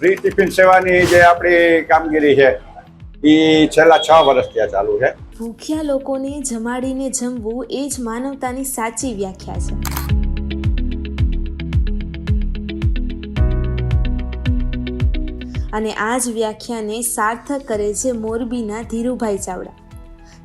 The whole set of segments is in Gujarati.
ફ્રી ટિફિન સેવાની જે આપણી કામગીરી છે એ છેલ્લા છ વર્ષથી આ ચાલુ છે. ભૂખ્યા લોકોને જમાડીને જમવું એ જ માનવતાની સાચી વ્યાખ્યા છે. અને આ જ વ્યાખ્યાને સાર્થક કરે છે મોરબીના ધીરુભાઈ ચાવડા.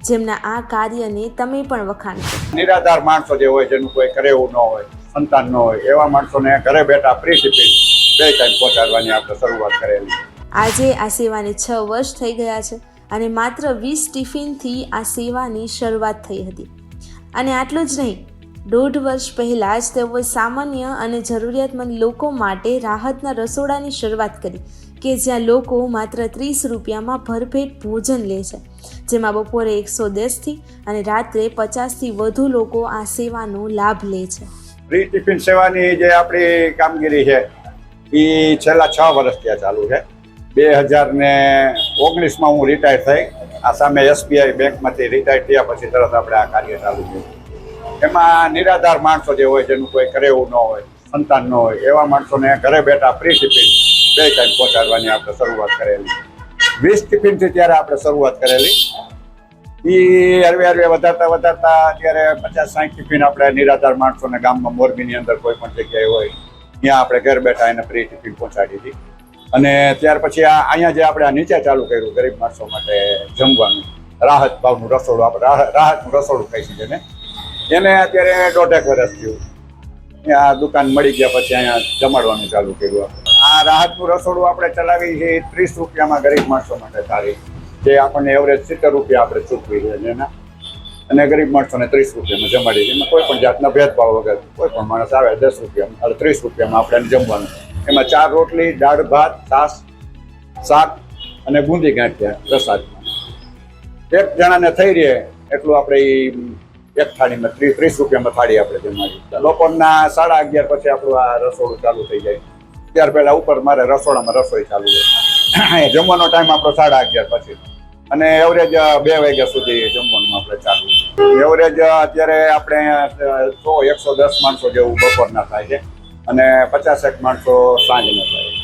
જેમના આ કાર્યને તમે પણ વખાણ નિરાધાર માણસો જે હોય જેનું કોઈ કરે એવું ન હોય સંતાન ન હોય એવા માણસોને ઘરે બેઠા ફ્રી ટિફિન બે ટાઈમ પહોંચાડવાની આપણે શરૂઆત કરેલી. આજે આ સેવાને છ વર્ષ થઈ ગયા છે અને માત્ર વીસ ટિફિનથી આ સેવાની શરૂઆત થઈ હતી. અને આટલું જ નહીં દોઢ વર્ષ પહેલાં જ તેઓએ સામાન્ય અને જરૂરિયાતમંદ લોકો માટે રાહતના રસોડાની શરૂઆત કરી કે જ્યાં લોકો માત્ર ત્રીસ રૂપિયામાં ભરપેટ ભોજન લે છે. જેમાં બપોરે એકસો દસથી અને રાત્રે પચાસથી વધુ લોકો આ સેવાનો લાભ લે છે. ફ્રી ટિફિન સેવાની જે આપણી કામગીરી છે એ છેલ્લા છ વર્ષથી ત્યાં ચાલુ છે. બે હજાર ને ઓગણીસમાં હું રિટાયર થઈ. આ સામે એસબીઆઈ બેંકમાંથી રિટાયર થયા પછી તરત આપણે આ કાર્ય ચાલુ કર્યું એમાં નિરાધાર માણસો જે હોય, જેનું કોઈ કરે એવું ન હોય, સંતાન ન હોય, એવા માણસોને ઘરે બેઠા ફ્રી ટિફિન બે ટાઈમ પહોંચાડવાની આપણે શરૂઆત કરેલી. વીસ ટિફિનથી ત્યારે આપણે શરૂઆત કરેલી. એ હરવે હરવે વધારતા વધારતા અત્યારે પચાસ સાઠ ટિફિન આપણે નિરાધાર માણસોને ગામમાં મોરબીની અંદર કોઈ પણ જગ્યાએ હોય ત્યાં આપણે ઘર બેઠા એને ફ્રી ટિફિન પહોંચાડી હતી. અને ત્યાર પછી આ અહીંયા જે આપણે આ નીચે ચાલુ કર્યું ગરીબ માણસો માટે જમવાનું, રાહત ભાવનું રસોડું, આપણે રાહતનું રસોડું કહી છીએ ને એને અત્યારે દોઢેક વર્ષ થયું. ત્યાં દુકાન મળી ગયા પછી અહીંયા જમાડવાનું ચાલુ કર્યું આ રાહતનું રસોડું આપણે ચલાવી છે ત્રીસ રૂપિયામાં ગરીબ માણસો માટે સારી. જે આપણને એવરેજ સિત્તેર રૂપિયા આપણે ચૂકવી છે એના અને ગરીબ માણસોને ત્રીસ રૂપિયામાં જમાડી એમાં કોઈ પણ જાતના ભેદભાવ વગર કોઈ પણ માણસ આવે દસ રૂપિયામાં ત્રીસ રૂપિયામાં આપણે જમવાનું. એમાં ચાર રોટલી, દાળ, ભાત, છાશ, શાક અને બુંદી ગાંઠિયા પ્રસાદમાં એક જણાને થઈ રહે એટલું આપણે એક થાળીમાં ત્રીસ ત્રીસ રૂપિયામાં થાળી આપણે જમાડી લોકોના સાડા અગિયાર પછી આપણું આ રસોડું ચાલુ થઈ જાય. ત્યાર પહેલાં ઉપર મારે રસોડામાં રસોઈ ચાલુ જાય જમવાનો ટાઈમ આપણો સાડા અગિયાર પછી. અને એવરેજ બે વાગ્યા સુધી જમવાનું આપણે ચાલુ એવરેજ અત્યારે આપણે સો, એકસો દસ માણસો જેવું બપોરના થાય છે અને પચાસેક માણસો સાંજના થાય